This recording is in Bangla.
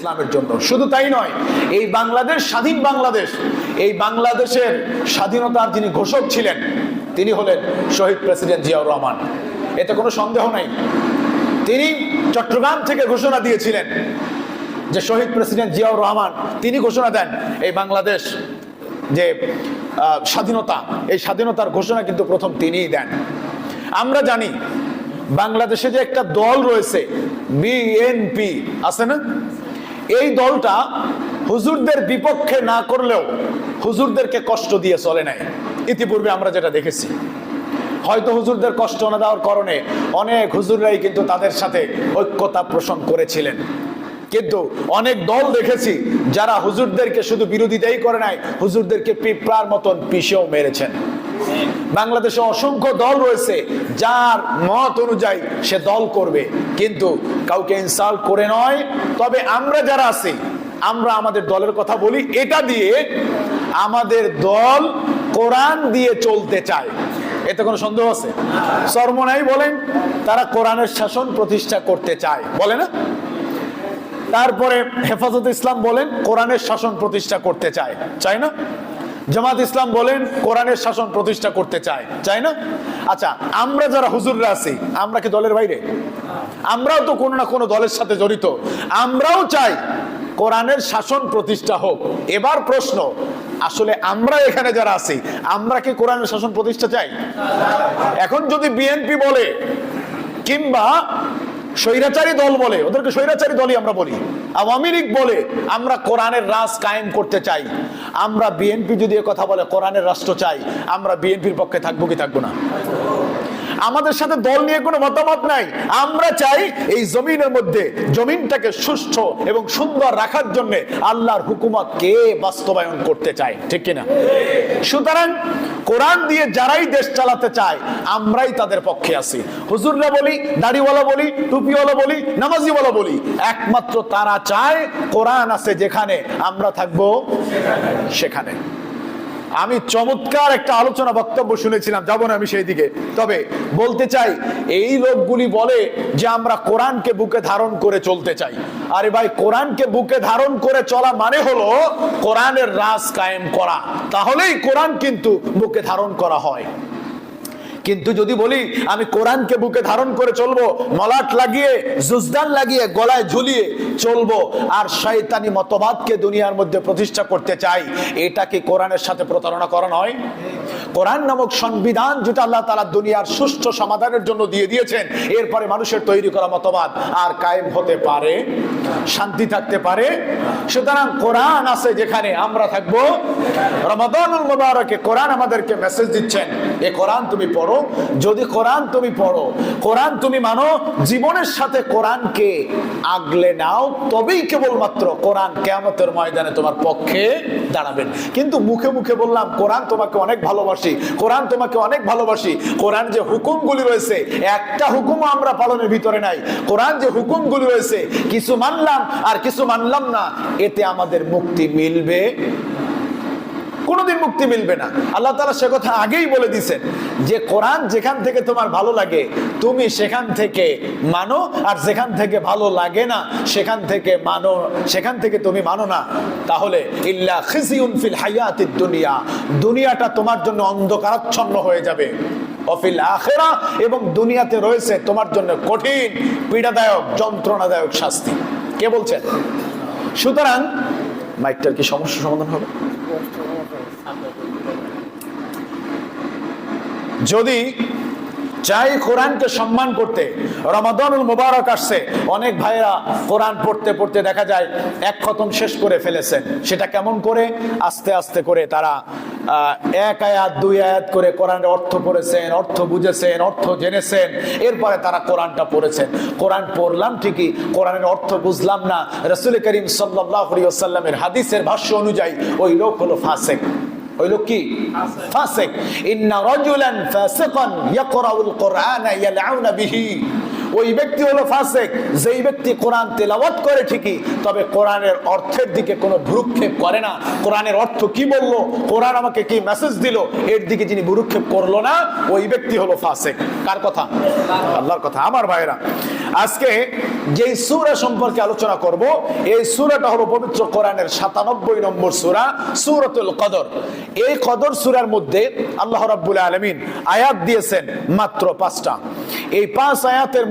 ইসলামের জন্য। শুধু তাই নয়, এই বাংলাদেশ স্বাধীন বাংলাদেশ, এই বাংলাদেশের স্বাধীনতার যিনি ঘোষক ছিলেন, তিনি হলেন শহীদ প্রেসিডেন্ট জিয়াউর রহমান। এতে কোনো সন্দেহ নাই। তিনি চট্টগ্রাম থেকে ঘোষণা দিয়েছিলেন যে শহীদ প্রেসিডেন্ট জিয়াউর রহমান, তিনি ঘোষণা দেন এই বাংলাদেশ যে স্বাধীনতা, এই স্বাধীনতার ঘোষণা কিন্তু প্রথম তিনিই দেন। আমরা জানি, বাংলাদেশে যে একটা দল রয়েছে, বিএনপি, আছে না? এই দলটা হুজুরদের বিপক্ষে না করলেও হুজুরদেরকে কষ্ট দিয়ে চলে নাই। ইতিপূর্বে আমরা যেটা দেখেছি। হয়তো হুজুরদের কষ্ট না দেওয়ার কারণে অনেক হুজুররাই কিন্তু তাদের সাথে ঐক্যতা পোষণ করেছিলেন। কিন্তু অনেক দল দেখেছি যারা হুজুরদেরকে শুধু বিরোধিতাই করে নাই, হুজুরদেরকে পিঁপড়ার মতন পিষেও মেরেছেন। বাংলাদেশে অসংখ্য দল রয়েছে, যার মত অনুযায়ী সে দল করবে। কিন্তু কাউকে ইনসাল্ট করে নয়, তবে আমরা যারা আছি, আমরা আমাদের দলের কথা বলি, এটা দিয়ে আমাদের দল কোরআন দিয়ে চলতে চায়। এতে কোনো সন্দেহ আছে? সরমনাই বলেন, তারা কোরআনের শাসন প্রতিষ্ঠা করতে চায়। বলে না? তারপরে হেফাজত ইসলাম বলেন, কোরআনের শাসন প্রতিষ্ঠা করতে চায়। চায় না? জামাত ইসলাম বলেন, কোরআনের শাসন প্রতিষ্ঠা করতে চায়। চায় না? আচ্ছা আমরা যারা হুজুররা আছি, আমরা কি দলের বাইরে? আমরাও তো কোনো না কোনো দলের সাথে জড়িত। আমরাও চাই কোরআনের শাসন প্রতিষ্ঠা হোক। এবার প্রশ্ন, আসলে আমরা এখানে যারা আছি, আমরা কি কোরআনের শাসন প্রতিষ্ঠা চাই? এখন যদি বিএনপি বলে, কিংবা স্বৈরাচারী দল বলে, ওদেরকে স্বৈরাচারী দলই আমরা বলি, আওয়ামী লীগ বলে, আমরা কোরআনের রাজ কায়েম করতে চাই। আমরা বিএনপি যদি কথা বলে, কোরআনের রাষ্ট্র চাই, আমরা বিএনপির পক্ষে থাকব কি থাকব না? আমাদের সাথে দল নিয়ে কোনো মতামত নাই। আমরা চাই এই জমিনের মধ্যে জমিনটাকে সুস্থ এবং সুন্দর রাখার জন্য আল্লাহর হুকুমত কে বাস্তবায়ন করতে চায়, ঠিক কিনা? সুতরাং কোরআন দিয়ে যারাই দেশ চালাতে চায়, আমরাই তাদের পক্ষে আছি। হুজুররা বলি, দাড়িওয়ালা বলি, টুপিওয়ালা বলি, নামাজিওয়ালা বলি, একমাত্র তারা চায় কোরআন আছে যেখানে আমরা থাকব সেখানে। আমি চমৎকার একটা আলোচনা বক্তব্য শুনেছিলাম, যাব না আমি সেই দিকে। তবে বলতে চাই, এই লোকগুলি বলে যে আমরা কোরআনকে বুকে ধারণ করে চলতে চাই। আরে ভাই, কোরআনকে বুকে ধারণ করে চলা মানে হলো কোরআনের রাজ কায়েম করা। তাহলেই কোরআন কিন্তু বুকে ধারণ করা হয়। কিন্তু যদি বলি, আমি কোরআনকে বুকে ধারণ করে চলবো, মলাট লাগিয়ে, জুজদান লাগিয়ে, গলায় ঝুলিয়ে চলবো, আর শয়তানি মতবাদকে দুনিয়ার মধ্যে প্রতিষ্ঠা করতে চাই, এটা কি কোরআনের সাথে প্রতারণা করা নয়? কোরআন নামক সংবিধান যেটা আল্লাহ তালা দুনিয়ার সুষ্ঠু সমাধানের জন্য দিয়ে দিয়েছেন, এরপরে মানুষের তৈরি করা মতবাদ আর কায়েম হতে পারে, শান্তি থাকতে পারে। সুতরাং কোরআন আছে যেখানে আমরা থাকব। রমাদানুল মুবারকে কোরআন আমাদেরকে মেসেজ দিচ্ছেন, এ কোরআন তুমি পড়ো, যদি কোরআন তুমি পড়ো, কোরআন তুমি মানো, জীবনের সাথে কোরআনকে আগলে নাও, তবেই কেবলমাত্র কোরআন কেয়ামতের ময়দানে তোমার পক্ষে দাঁড়াবেন। কিন্তু মুখে মুখে বললাম, কোরআন তোমাকে অনেক ভালোবাসি। কোরআন তোমাকে অনেক ভালোবাসি। কোরআন যে হুকুমগুলি রয়েছে, একটা হুকুমও আমরা পালনের ভিতরে নাই। কোরআন যে হুকুমগুলি রয়েছে, কিছু মানলাম আর কিছু মানলাম না, এতে আমাদের মুক্তি মিলবে। কোনোদিন মুক্তি মিলবে না। আল্লাহ তালা সে কথা আগেই বলে দিছেন যে, কোরআন যেখান থেকে তোমার ভালো লাগে, তুমি সেখান থেকে মানো, আর যেখান থেকে ভালো লাগে না, সেখান থেকে মানো, সেখান থেকে তুমি মানো না, তাহলে ইল্লা খিজিউন ফিল হায়াতিদ দুনিয়া। দুনিয়াটা তোমার জন্য অন্ধকারাচ্ছন্ন হয়ে যাবে। অফিল আখেরা, এবং দুনিয়াতে রয়েছে তোমার জন্য কঠিন, পীড়াদায়ক, যন্ত্রণাদায়ক শাস্তি। কে বলছেন? সুতরাং, মাইকটার কি সমস্যা সমাধান হবে? যদি চাই কোরআনকে সম্মান করতে, রমাদানুল মুবারক আসছে, অনেক ভাইরা কোরআন পড়তে পড়তে দেখা যায় এক খতম শেষ করে ফেলেছেন। সেটা কেমন করে? আস্তে আস্তে করে তারা এক আয়াত, দুই আয়াত করে কোরআনের অর্থ পড়েছেন, অর্থ বুঝেছেন, অর্থ জেনেছেন, এরপরে তারা কোরআনটা পড়েছেন। কোরআন পড়লাম ঠিকই, কোরআনের অর্থ বুঝলাম না। রসুল করিম সাল্লাহ সাল্লামের হাদিসের ভাষ্য অনুযায়ী ওই লোক হলো ফাসেক। ওই লোক কি ফাসেক ইন্না রাজুলান ফাসিকান ইয়াকরাউল কোরআন ইয়ালআউনা বিহি ওই ব্যক্তি হলো ফাসেক। যেই ব্যক্তি কোরআন তেলাওয়াত করে ঠিকই, তবে কোরআনের অর্থের দিকে কোনো ভ্রুক্ষেপ করে না। কোরআনের অর্থ কি বলল? কোরআন আমাকে কি মেসেজ দিল? এর দিকে যিনি ভ্রুক্ষেপ করল না, ওই ব্যক্তি হলো ফাসেক। কার কথা? আল্লাহর কথা। আমার ভাইরা আজকে যেই সূরা সম্পর্কে আলোচনা করব, এই সূরাটা হলো পবিত্র কোরআনের সাতানব্বই নম্বর সুরা, সূরাতুল কদর। এই কদর সূরার মধ্যে আল্লাহ রাব্বুল আলমিন আয়াত দিয়েছেন মাত্র পাঁচটা। এই পাঁচ আয়াতের